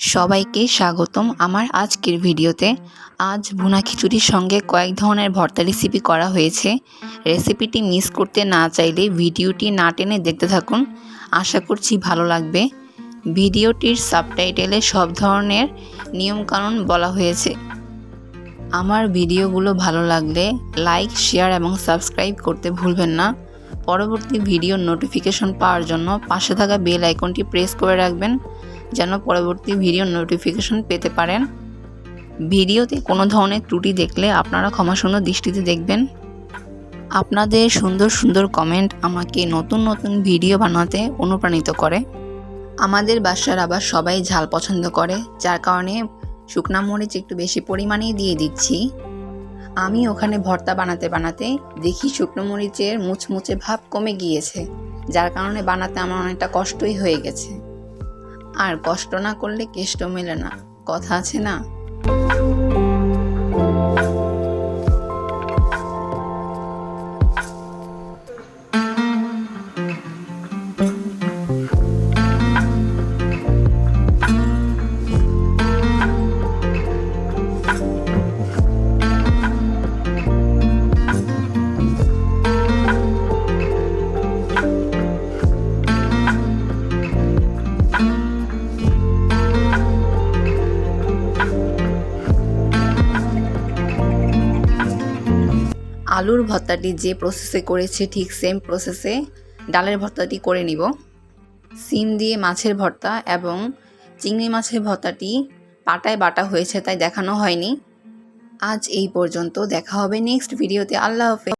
সবাইকে স্বাগতম আমার আজকের ভিডিওতে। আজ ভুনা খিচুড়ির সঙ্গে কয়েক ধরনের ভর্তা রেসিপি করা হয়েছে। রেসিপিটি মিস করতে না চাইলে ভিডিওটি না টেনে দেখতে থাকুন। আশা করছি ভালো লাগবে। ভিডিওটির সাবটাইটেলে সব ধরনের নিয়মকানুন বলা হয়েছে। আমার ভিডিওগুলো ভালো লাগলে লাইক শেয়ার এবং সাবস্ক্রাইব করতে ভুলবেন না। পরবর্তী ভিডিওর নোটিফিকেশন পাওয়ার জন্য পাশে থাকা বেল আইকনটি প্রেস করে রাখবেন। যেন পরবর্তী ভিডিওর নোটিফিকেশন পেতে পারেন। ভিডিওতে কোনো ধরনের ত্রুটি দেখলে আপনারা ক্ষমাসুন্দর দৃষ্টিতে দেখবেন। আপনাদের সুন্দর সুন্দর কমেন্ট আমাকে নতুন নতুন ভিডিও বানাতে অনুপ্রাণিত করে। আমাদের বাসার আবার সবাই ঝাল পছন্দ করে, যার কারণে শুকনা মরিচ একটু বেশি পরিমাণেই দিয়ে দিচ্ছি। আমি ওখানে ভর্তা বানাতে বানাতে দেখি শুকনো মরিচের মুচমুচে ভাব কমে গিয়েছে, যার কারণে বানাতে আমার অনেকটা কষ্টই হয়ে গেছে। আর কষ্ট না করলে কেষ্ট মেলে না। কথা আছে না? আলুর ভর্তাটি যে প্রসেসে করেছে, ঠিক সেম প্রসেসে ডালের ভর্তাটি করে নিব। সিম দিয়ে মাছের ভর্তা এবং চিংড়ি মাছের ভর্তাটি পাটায় বাটা হয়েছে, তাই দেখানো হয়নি। আজ এই পর্যন্ত, দেখা হবে নেক্সট ভিডিওতে আল্লাহ হাফেজ।